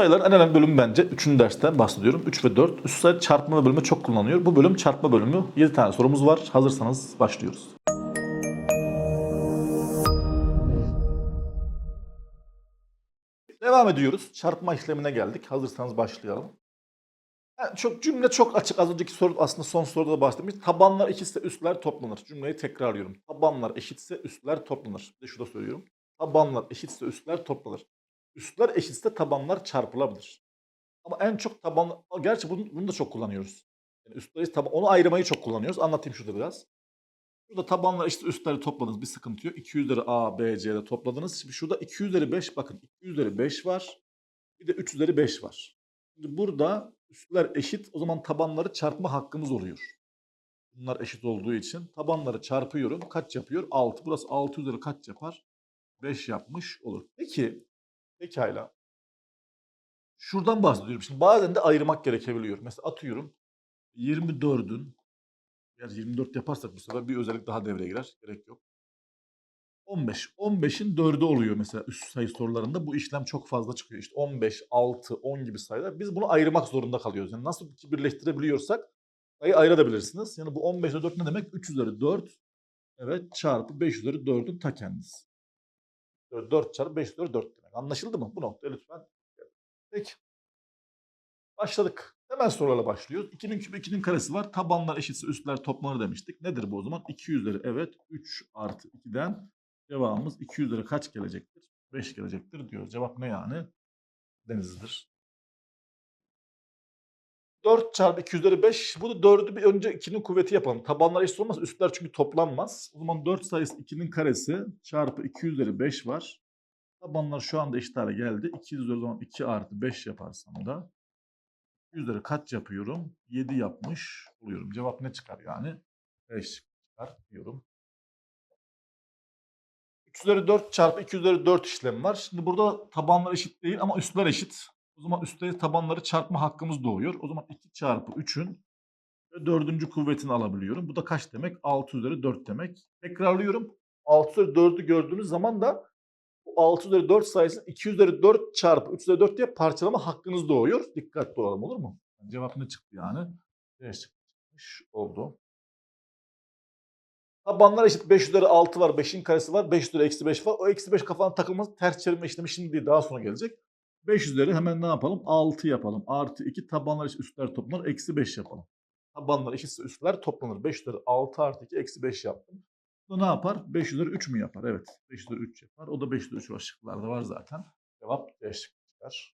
sayıların en önemli bölümü bence 3. dersten bahsediyorum. 3 ve 4. Üst sayı çarpma bölümü çok kullanılıyor. Bu bölüm çarpma bölümü. 7 tane sorumuz var. Hazırsanız başlıyoruz. Devam ediyoruz. Çarpma işlemine geldik. Hazırsanız başlayalım. Yani çok cümle çok açık. Az önceki soru aslında son soruda da bahsetmiş. Tabanlar eşitse üstler toplanır. Cümleyi tekrarlıyorum. Tabanlar eşitse üstler toplanır. Bir de şurada söylüyorum. Tabanlar eşitse üstler toplanır. Üstler eşitse tabanlar çarpılabilir. Ama en çok taban... Gerçi bunu, bunu da çok kullanıyoruz. Yani üstler eşit taban... Onu ayırmayı çok kullanıyoruz. Anlatayım şurada biraz. Burada tabanlar eşit üstleri topladınız. Bir sıkıntı yok. 2 üzeri A, B, C'de topladınız. Şimdi şurada 2 üzeri 5 bakın. 2 üzeri 5 var. Bir de 3 üzeri 5 var. Şimdi burada üstler eşit. O zaman tabanları çarpma hakkımız oluyor. Bunlar eşit olduğu için tabanları çarpıyorum. Kaç yapıyor? 6. Burası 6 üzeri kaç yapar? 5 yapmış olur. Peki, pekala. Şuradan bahsediyorum. Şimdi bazen de ayırmak gerekebiliyor. Mesela atıyorum 24'ün eğer 24 yaparsak bu sefer bir özellik daha devreye girer. Gerek yok. 15. 15'in 4'ü oluyor mesela üst sayı sorularında. Bu işlem çok fazla çıkıyor. İşte 15, 6, 10 gibi sayılar. Biz bunu ayırmak zorunda kalıyoruz. Yani nasıl ki birleştirebiliyorsak sayı ayırabilirsiniz. Yani bu 15 ile 4 ne demek? 3 üzeri 4. Evet çarpı 5 üzeri 4'ün ta kendisi. 4 çarpı 5 üzeri 4 demek. Anlaşıldı mı? Bu noktaya lütfen. Peki. Başladık. Hemen sorularla başlıyoruz. 2'nin küpü 2'nin karesi var. Tabanlar eşitse üstler toplanır demiştik. Nedir bu o zaman? 2 üzeri evet 3 artı 2'den cevabımız 2 üzeri kaç gelecektir? 5 gelecektir diyor. Cevap ne yani? Denizlidir. 4 çarpı 2 üzeri 5. Bu da 4'ü bir önce 2'nin kuvveti yapalım. Tabanlar eşit olmaz. Üstler çünkü toplanmaz. O zaman 4 sayısı 2'nin karesi çarpı 2 üzeri 5 var. Tabanlar şu anda eşit geldi. 2 üzeri o zaman 2 artı 5 yaparsam da 2 üzeri kaç yapıyorum? 7 yapmış oluyorum. Cevap ne çıkar yani? 5 çıkar diyorum. 3 üzeri 4 çarpı 2 üzeri 4 işlemi var. Şimdi burada tabanlar eşit değil ama üstler eşit. O zaman üstleri tabanları çarpma hakkımız doğuyor. O zaman 2 çarpı 3'ün dördüncü kuvvetini alabiliyorum. Bu da kaç demek? 6 üzeri 4 demek. Tekrarlıyorum. 6 üzeri 4'ü gördüğünüz zaman da 6 üzeri 4 sayısını 2 üzeri 4 çarpı 3 üzeri 4 diye parçalama hakkınız doğuyor. Dikkatli olalım olur mu? Cevap ne çıktı yani? 5 çıkmış oldu. Tabanlar eşit 5 üzeri 6 var. 5'in karesi var. 5 üzeri eksi 5 var. O eksi 5 kafana takılmaz. Ters çevirme işlemi şimdi değil. Daha sonra gelecek. 5 üzeri hemen ne yapalım? 6 yapalım. Artı 2 tabanlar eşit üstler toplanır. Eksi 5 yapalım. Tabanlar eşitse üstler toplanır. 5 üzeri 6 artı 2 eksi 5 yaptım. Bu ne yapar? 5 üzeri 3 mü yapar? Evet. 5 üzeri 3 yapar. O da 5 üzeri 3 var. Var zaten. Cevap D şıkkı çıkar.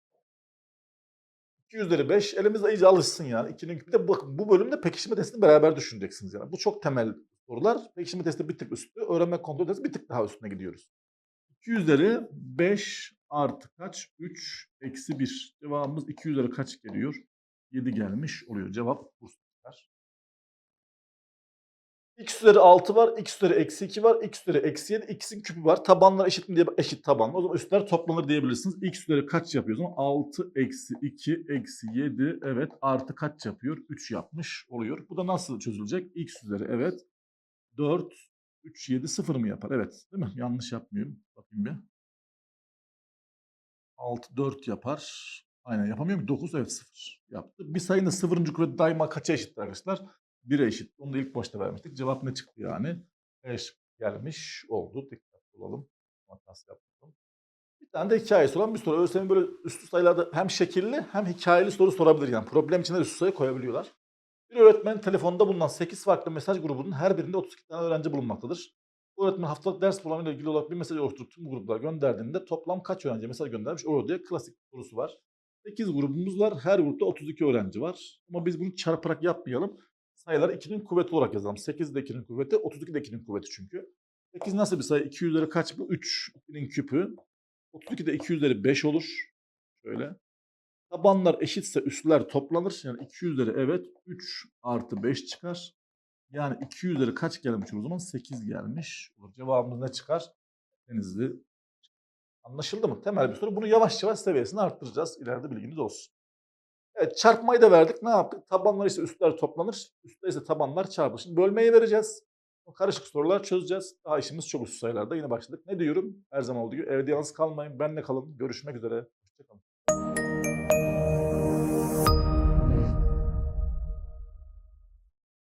2 üzeri 5 elimizde iyice alışsın yani. 2'nin bir de bakın bu bölümde pekiştirme testini beraber düşüneceksiniz yani. Bu çok temel sorular. Pekiştirme testi bir tık üstü. Öğrenme kontrol testi bir tık daha üstüne gidiyoruz. 2 üzeri 5 artı kaç? 3 eksi 1. Cevabımız 2 üzeri kaç geliyor? 7 gelmiş oluyor. Cevap Bursa. X üzeri 6 var, x üzeri eksi 2 var, x üzeri eksi 7, x'in küpü var. Tabanlar eşit mi diye eşit tabanlı. O zaman üstler toplanır diyebilirsiniz. x üzeri kaç yapıyor o zaman? 6 eksi 2 eksi 7 evet artı kaç yapıyor? 3 yapmış oluyor. Bu da nasıl çözülecek? x üzeri evet 4, 3, 7, 0 mı yapar? Evet değil mi? Yanlış yapmıyorum. Bakayım bir. 6, 4 yapar. Aynen yapamıyorum ki 9 evet 0 yaptı. Bir sayının sıfırıncı kuvveti daima kaça eşittir arkadaşlar? 1'e eşit. Onu da ilk başta vermiştik. Cevap ne çıktı yani? 5 gelmiş oldu. Dikkatli olalım. Makas yaptım. Bir tane de hikaye soran bir soru. ÖSYM böyle üstü sayılarda hem şekilli hem hikayeli soru sorabilir. Yani problem içinde üstü sayı koyabiliyorlar. Bir öğretmen telefonda bulunan 8 farklı mesaj grubunun her birinde 32 tane öğrenci bulunmaktadır. Bu öğretmen haftalık ders programıyla ilgili olarak bir mesaj oluşturup tüm gruplara gönderdiğinde toplam kaç öğrenci mesaj göndermiş olur diye klasik sorusu var. 8 grubumuz var. Her grupta 32 öğrenci var. Ama biz bunu çarparak yapmayalım. Sayıları 2'nin kuvveti olarak yazalım. 8 de 2'nin kuvveti, 32 de 2'nin kuvveti çünkü. 8 nasıl bir sayı? 2 üzeri kaç bu? 3. 2'nin küpü. 32 de 2 üzeri 5 olur. Şöyle. Tabanlar eşitse üstler toplanır. Yani 2 üzeri evet 3 artı 5 çıkar. Yani 2 üzeri kaç gelmiş o zaman? 8 gelmiş. Cevabımız ne çıkar? Denizli. Anlaşıldı mı? Temel bir soru. Bunu yavaş yavaş seviyesini arttıracağız. İleride bilginiz olsun. Evet çarpmayı da verdik. Ne yaptık? Tabanlar ise üstler toplanır. Üstler ise tabanlar çarpılır. Şimdi bölmeyi vereceğiz. Karışık sorular çözeceğiz. Daha işimiz çok üst sayılarda. Yine başladık. Ne diyorum? Her zaman olduğu gibi evde yalnız kalmayın. Benle kalın. Görüşmek üzere.